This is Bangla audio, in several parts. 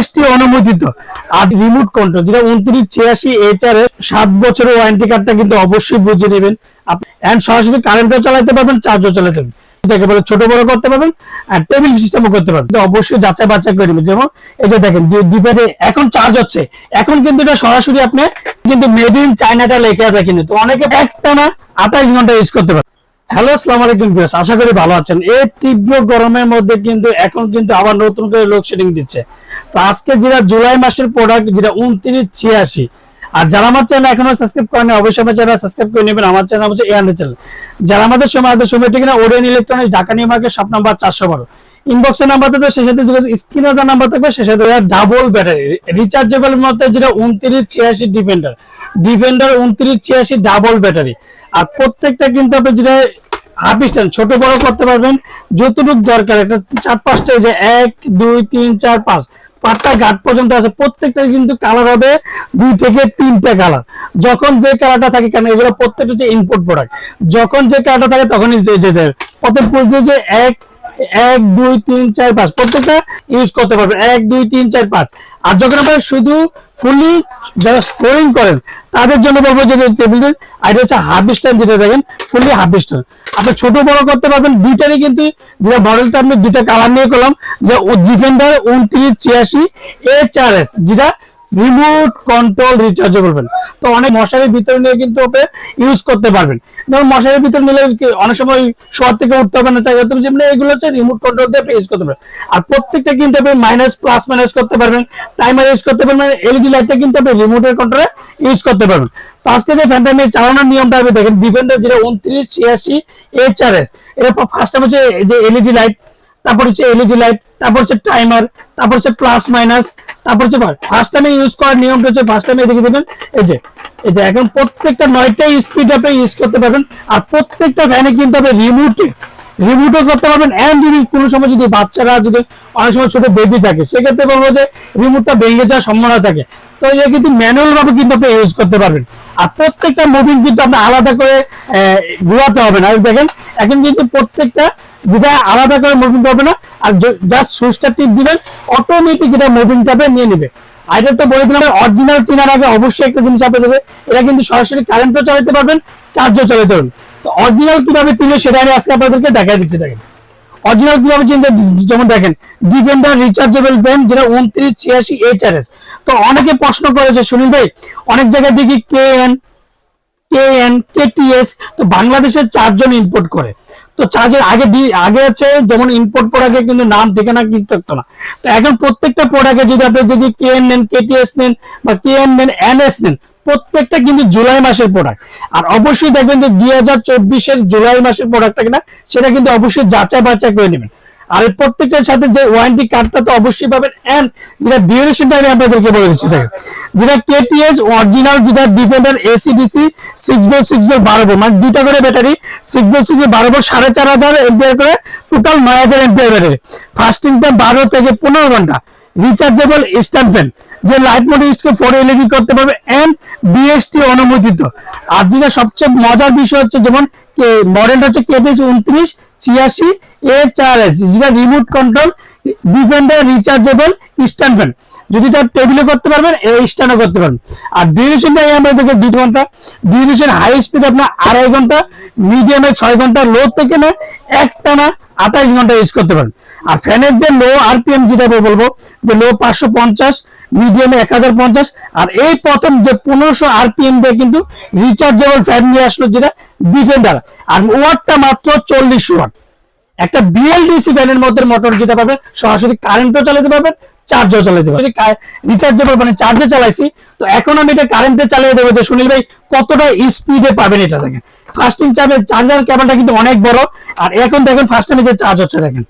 বিএসটি অনুমোদিত। আর রিমোট কন্ট্রোল যেটা উনত্রিশ, ছিয়াশি এইচ আর সাত বছরের ওয়ারেন্টি কার্ডটা কিন্তু অবশ্যই বুঝে নেবেন। এন্ড সরাসরি কারেন্টও চালাতে পারবেন চার্জও চালাতে পারবেন। বলে ছোট বড় করতে পারবেন আর টেবিল সিস্টেমও করতে পারবেন। অবশ্যই যাচাই বাছাই করে নেবেন। যেমন এই যে দেখেন ডিপেডে এখন চার্জ হচ্ছে, এখন কিন্তু এটা সরাসরি আপনি কিন্তু মেড ইন চায়নাটা লেখা কিন্তু। তো অনেকে একটা না আঠাইশ ঘণ্টা ইউজ করতে পারবেন। হ্যালো আসসালামু আলাইকুম ভিউয়ার্স আশা করি ভালো আছেন। এই তীব্র গরমের মধ্যে কিন্তু এখন কিন্তু আবার নতুন করে লোডশেডিং দিচ্ছে। তো আজকে যেটা জুলাই মাসের প্রোডাক্ট যেটা উনত্রিশ ছিয়াশি। আর যারা আমার চ্যানেল এখনও সাবস্ক্রাইব করেন অবশ্যই আমার চ্যানেল সাবস্ক্রাইব করে নেবেন। আমার চ্যানেল হচ্ছে এয়ারনে চ্যানেল যারা আমাদের সময় আমাদের সময় ঠিক না Orion Electronics Dhaka new market shop number চারশো বারো। ইনবক্সের নাম্বার থাকবে সে সাথে স্ক্রিনের নাম্বার থাকবে সে সাথে ডাবল ব্যাটারি রিচার্জেবল মধ্যে যেটা উনত্রিশ ছিয়াশি ডিফেন্ডার ডিফেন্ডার উনত্রিশ ছিয়াশি ডাবল ব্যাটারি আর প্রত্যেকটা কিন্তু আপনি যেটা হাফ স্ট্যান্ড ছোট বড় করতে পারবেন, যতটুকু দরকার, একটা চার পাঁচটা যে এক, দুই, তিন, চার, পাঁচ, পাঁচটা ঘাট পর্যন্ত আছে, প্রত্যেকটা কিন্তু কালার হবে দুই থেকে তিনটা কালার যখন যে কালারটা থাকে কেন এগুলো প্রত্যেকটা হচ্ছে ইনপুট প্রোডাক্ট যখন যে কালারটা থাকে, তখনই যেতে হবে বুঝতে যে এক এক, দুই, তিন, চার, পাঁচ। প্রত্যেকটা ইউজ করতে পারবেন। এক, দুই, তিন, চার, পাঁচ। আর যখন আপনার শুধু ফুলি যারা স্টোরিং করেন, তাদের জন্য বলব যে টেবিলের আর হচ্ছে হাফ স্ট্যান্ড যেটা দেখেন ফুলি হাফ স্ট্যান্ড আপনি ছোট বড় করতে পারবেন, দুইটারই কিন্তু যেটা মডেলটা আমি দুইটা কালার নিয়ে করলাম, যে ডিফেন্ডার উনত্রিশ, ছিয়াশি এইচ আর এস যেটা রিমোট কন্ট্রোল রিচার্জ করবেন। তো অনেক মশারির ভিতরে নিয়ে কিন্তু ওপে ইউজ করতে পারবেন। যেমন মশারির ভিতরে নিলে অনেক সময় শোয়ার থেকে উঠতে হবে না চাই তুমি যেমনি এগুলো হচ্ছে রিমোট কন্ট্রোল দিয়ে ইউজ করতে পারবেন। আর প্রত্যেকটা কিন্তু আপনি মাইনাস প্লাস মাইনাস করতে পারবেন। টাইমার ইউজ করতে পারবেন এলইডি লাইটটা কিন্তু আপনি রিমোটের কন্ট্রোলে ইউজ করতে পারবেন। তো আজকে যে ফ্যানটা চালানোর নিয়মটা আপনি দেখেন ডিফেন্ডার যেটা উনত্রিশ, ছিয়াশি এইচ আর এস ফার্স্ট হচ্ছে এই যে এলইডি লাইট তারপর হচ্ছে এলইডি লাইট তারপর হচ্ছে টাইমার তারপর হচ্ছে প্লাস মাইনাস তারপর হচ্ছে ফার্স্ট টাইমে ইউজ করার নিয়মটা হচ্ছে ফার্স্ট টাইমে দেখে দেবেন। এই যে এই যে এখন প্রত্যেকটা নয়টাই স্পিড আপনি ইউজ করতে পারবেন। আর প্রত্যেকটা ফ্যানে কিন্তু আপনি রিমোটে রিমোটও করতে পারবেন। এন্ড যদি কোনো সময় যদি বাচ্চারা, যদি অনেক সময় ছোট বেবি থাকে, সেক্ষেত্রে বলব যে রিমোটটা ভেঙে যাওয়ার সম্ভাবনা থাকে। তো এটা কিন্তু ম্যানুয়াল ভাবে কিন্তু আপনি ইউজ করতে পারবেন। আর প্রত্যেকটা মুভিং কিন্তু আপনি আলাদা করে ঘোরাতে হবে না। দেখেন, এখন কিন্তু প্রত্যেকটা যেটা আলাদা করে মুভিং করবে না, আর জাস্ট সুইচটা টিপ দিবেন অটোমেটিক এটা মুভিং টাপে নিয়ে নেবে। আর এটা তো বলে দিলাম অরিজিনাল চেনার আগে অবশ্যই একটা জিনিস আপনি দেবে এটা কিন্তু সরাসরি কারেন্টও চালাতে পারবেন চার্জও চালাতে পারবেন। তো অরিজিনাল কীভাবে চিনবে সেটা আমি আজকে আপনাদেরকে দেখাই দিচ্ছি, দেখেন। অরিজিনাল কীভাবে চিনতে, যেমন দেখেন ডিফেন্ডার রিচার্জেবল ব্যান্ড যেটা উনত্রিশ, ছিয়াশি এইচ আর এস তো অনেকে প্রশ্ন করেছে সুনীল ভাই, অনেক জায়গায় দেখি কে এন কেএন কেটিএস তো বাংলাদেশের চারজন ইম্পোর্ট করে। তো চার্জের আগে আগে হচ্ছে যেমন ইম্পোর্ট প্রোডাক্টে কিন্তু নাম, ঠিকানা কিন্তু থাকতো না। তো এখন প্রত্যেকটা প্রোডাক্টে যদি আপনি যদি কে কেএন নেন কেটিএস নেন বা কে কেএন নেন এনএস নেন, প্রত্যেকটা কিন্তু জুলাই মাসের প্রোডাক্ট আর অবশ্যই দেখবেন যে দুই হাজার চব্বিশের জুলাই মাসের প্রোডাক্টটা কিনা, সেটা কিন্তু অবশ্যই যাচাই বাচ্চা করে নেবেন। আর এই প্রত্যেকটার সাথে যে ওয়ারেন্টি কার্ডটা তো অবশ্যই পাবেন। এন্ড যেটা ডিউরেশনটা আমি আপনাদেরকে বলে দিচ্ছি, দেখেন। যেটা কেটিএস অরিজিনাল যেটা defender AC DC six volt six volt বারো ভোল্ট মানে দুইটা করে ব্যাটারি সিক্স ভোল্ট সিক্স বারো ভোল্ট সাড়ে চার হাজার এম্পিয়ার করে টোটাল নয় হাজার এম্পিয়ার ব্যাটারি ফাস্টিং টাইম বারো থেকে পনেরো ঘণ্টা। রিচার্জেবল স্ট্যান্ড ফ্যান যে লাইট মোড ইউজ করে ফোর এলইডি করতে পারবে এন্ড বিএসটি অনুমোদিত। আর যেটা সবচেয়ে মজার বিষয় হচ্ছে, যেমন মডেলটা হচ্ছে কেটিএস উনত্রিশ, ছিয়াশি এইচ আর এস যেটা remote control Defender rechargeable stand fan যদি তার টেবিলে করতে পারবেন স্ট্যান্ডও করতে পারবেন। আর ডিউরেশন ডিউরেশনটা আমরা দেখে দুই ঘণ্টা। ডিউরেশন হাই স্পিড আপনার আড়াই ঘণ্টা মিডিয়ামে ছয় ঘণ্টা লো থেকে না, একটা না, আঠাইশ ঘণ্টা ইউজ করতে পারেন। আর ফ্যানের যে লো আরপিএম যেটা বলব, যে লো পাঁচশো পঞ্চাশ মিডিয়ামে এক হাজার পঞ্চাশ, আর এই প্রথম যে পনেরোশো আরপিএম দিয়ে কিন্তু রিচার্জেবল ফ্যান নিয়ে আসলো যেটা ডিফেন্ডার আর ওয়াটটা মাত্র চল্লিশ ওয়াট একটা বিএলডিসি ফ্যানের মধ্যে মোটর যেতে পারবেন সরাসরি কারেন্টও চালাতে পারবেন চার্জও চালাতে পারবেন রিচার্জেবল মানে চার্জে চালাইছি, তো এখন আমি এটা কারেন্টে চালিয়ে দেবো যে সুনীল ভাই কতটা স্পিডে পাবেন এটা দেখেন। ফাস্টিং চার্জের চার্জার কেবলটা কিন্তু অনেক বড়, আর এখন দেখেন ফার্স্ট টাইমে যে চার্জ হচ্ছে দেখেন।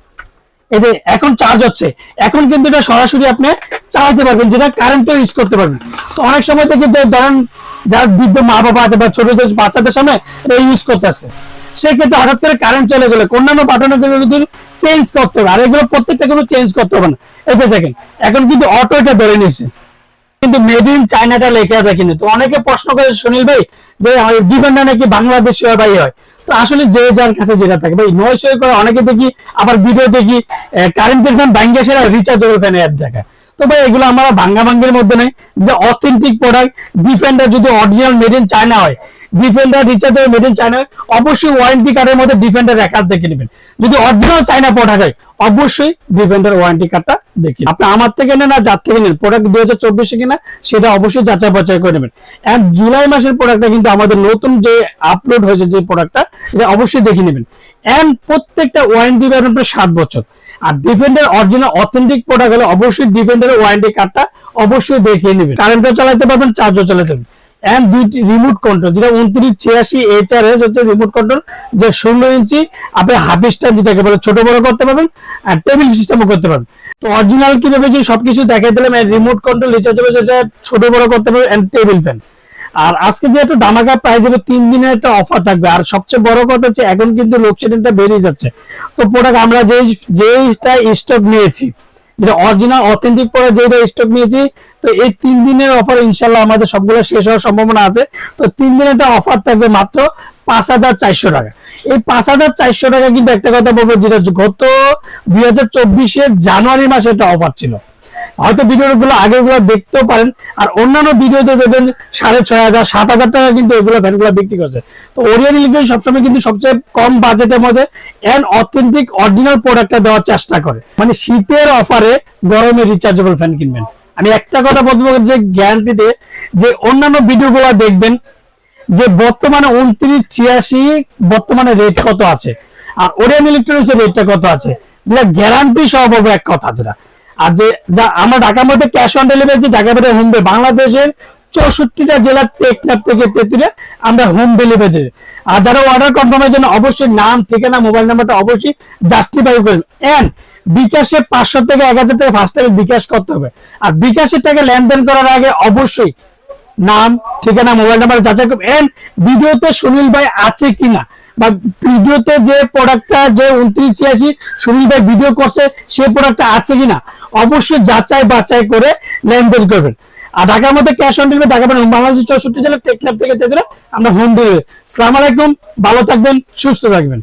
এই যে এখন চার্জ হচ্ছে, এখন কিন্তু এটা সরাসরি আপনি চালাতে পারবেন, যেটা কারেন্টও ইউজ করতে পারবেন। তো অনেক সময় থেকে যে ধরেন যার বৃদ্ধ মা বাবা আছে বা ছোট বাচ্চাদের সামনে এটা ইউজ করতেছে। সেক্ষেত্রে হঠাৎ করে কারেন্ট চলে গেলে। অন্যান্য পাঠানো কিন্তু চেঞ্জ করতে হবে। আর এগুলো প্রত্যেকটা কোনো চেঞ্জ করতে হবে না। এই যে দেখেন, এখন কিন্তু অটো এটা ধরে নিয়েছে। কিন্তু মেড ইন চায়নাটা লেখা আছে কিন্তু। তো অনেকে প্রশ্ন করে, সুনীল ভাই, যে ডিফেন্ডার নাকি বাংলাদেশি হয়, ভাই হয়? তো আসলে যে যার কাছে যেটা থাকে। ভাই নয় সই করে অনেকে দেখি, আবার ভিডিও দেখি কারেন্টের ফ্যান বাংলাদেশের রিচার্জেবল ফ্যান অ্যাড দেখায়। তো ভাই, এগুলো আমরা ভাঙ্গা ভাঙ্গের মধ্যে নেই। যে অথেন্টিক প্রোডাক্ট ডিফেন্ডার যদি অরিজিনাল মেড ইন চায়না হয় ডিফেন্ডার রিচার্জের মেড ইন চায়না অবশ্যই ওয়ারেন্টি কার্ডের মধ্যে ডিফেন্ডার রেকর্ড দেখে নেবেন। যদি অরিজিনাল চায়না প্রোডাক্ট হয়, অবশ্যই ডিফেন্ডার ওয়ারেন্টি কার্ডটা দেখে আপনি আমার থেকে নেন আর যার থেকে নেন প্রোডাক্ট দুই হাজার চব্বিশে কিনা, সেটা অবশ্যই যাচাই বাছাই করে নেবেন। এন্ড জুলাই মাসের প্রোডাক্টটা কিন্তু আমাদের নতুন যে আপলোড হয়েছে যে প্রোডাক্টটা এটা অবশ্যই দেখে নেবেন। এন্ড প্রত্যেকটা ওয়ারেন্টি পাবেন আপনার সাত বছর। আর ডিফেন্ডার অরিজিনাল অথেন্টিক প্রোডাক্ট হলে অবশ্যই ডিফেন্ডারের ওয়ারেন্টি কার্ডটা অবশ্যই দেখিয়ে নেবেন। কারেন্টও চালাতে পারবেন চার্জও চালাতে পারবেন। এন্ড দুইটি রিমোট কন্ট্রোল যেটা উনত্রিশ, ছিয়াশি এইচ হচ্ছে রিমোট কন্ট্রোল যে ষোলো ইঞ্চি আপনি হাফ স্টার যেটাকে বলে ছোট বড় করতে পারবেন আর টেবিল সিস্টেমও করতে পারবেন। তো অরিজিনাল কীভাবে যে সবকিছু দেখাই দিলাম রিমোট কন্ট্রোল রিচার্জেবল যেটা ছোট বড় করতে পারবেন এন্ড টেবিল ফ্যান আর আজকে যে একটা দামাকা প্রাইস দেবে তিন দিনের একটা অফার থাকবে। আর সবচেয়ে বড় কথা হচ্ছে, এখন কিন্তু লোডশেডিংটা বেরিয়ে যাচ্ছে। তো প্রোডাক্ট আমরা যে যেইটা স্টক নিয়েছি যেটা অরিজিনাল অথেন্টিক পরে যে স্টক নিয়েছি, তো এই তিন দিনের অফার ইনশাল্লাহ আমাদের সবগুলো শেষ হওয়ার সম্ভাবনা আছে। তো তিন দিনের একটা অফার থাকবে মাত্র পাঁচ হাজার চারশো টাকা। এই পাঁচ হাজার চারশো টাকা কিন্তু একটা কথা বলব, যেটা গত দুই হাজার চব্বিশের জানুয়ারি মাসে একটা অফার ছিল। হয়তো ভিডিওগুলো আগেগুলো দেখতেও পারেন। আর অন্যান্য ভিডিওতে দেখবেন সাড়ে ছয় হাজার, সাত হাজার টাকা কিন্তু এগুলো ফ্যানগুলো বিক্রি করছে। তো ওরিয়ান ইলেকট্রনিক সবসময় কিন্তু সবচেয়ে কম বাজেটের মধ্যে এন অথেন্টিক অরিজিনাল প্রোডাক্টটা দেওয়ার চেষ্টা করে। মানে শীতের অফারে গরমে রিচার্জেবল ফ্যান কিনবেন। আমি একটা কথা বলব যে গ্যারান্টিতে যে অন্যান্য ভিডিওগুলো দেখবেন, যে বর্তমানে উনত্রিশ, ছিয়াশি, বর্তমানে রেট কত আছে? আর ওরিয়ান ইলেকট্রনিক্স এর রেটটা কত আছে? যেটা গ্যারান্টি সহ বলব এক কথা যেটা। আর যে যা আমরা ঢাকার মধ্যে ক্যাশ অন ডেলিভারি ঢাকা মধ্যে হোম বাংলাদেশের চৌষট্টিটা জেলার টেকনাফ থেকে তেতুরে আমরা হোম ডেলিভারি আর যারা অর্ডার কনফার্মের জন্য অবশ্যই নাম, ঠিকানা মোবাইল নাম্বারটা অবশ্যই জাস্টিফাই করবেন। এন্ড বিকাশে পাঁচশো থেকে এক হাজার টাকা ফার্স্ট টাকা বিকাশ করতে হবে। আর বিকাশের টাকা লেনদেন করার আগে অবশ্যই নাম, ঠিকানা মোবাইল নাম্বার যাচাই করবেন। এন্ড ভিডিওতে সুনীল ভাই আছে কিনা? বা ভিডিওতে যে প্রোডাক্টটা যে উনত্রিশ ছিয়াশি, সুনীল ভাই ভিডিও করছে, সে প্রোডাক্টটা আছে কিনা? অবশ্যই যাচাই বাছাই করে লেনদেন করবেন। আর ঢাকার মধ্যে ক্যাশ অন ডেলিভারি ঢাকা পাবেন বাংলাদেশের চৌষট্টি জেলা টেকনাফ থেকে আমরা হোম ডেলিভারি সালাম আলাইকুম, ভালো থাকবেন, সুস্থ থাকবেন।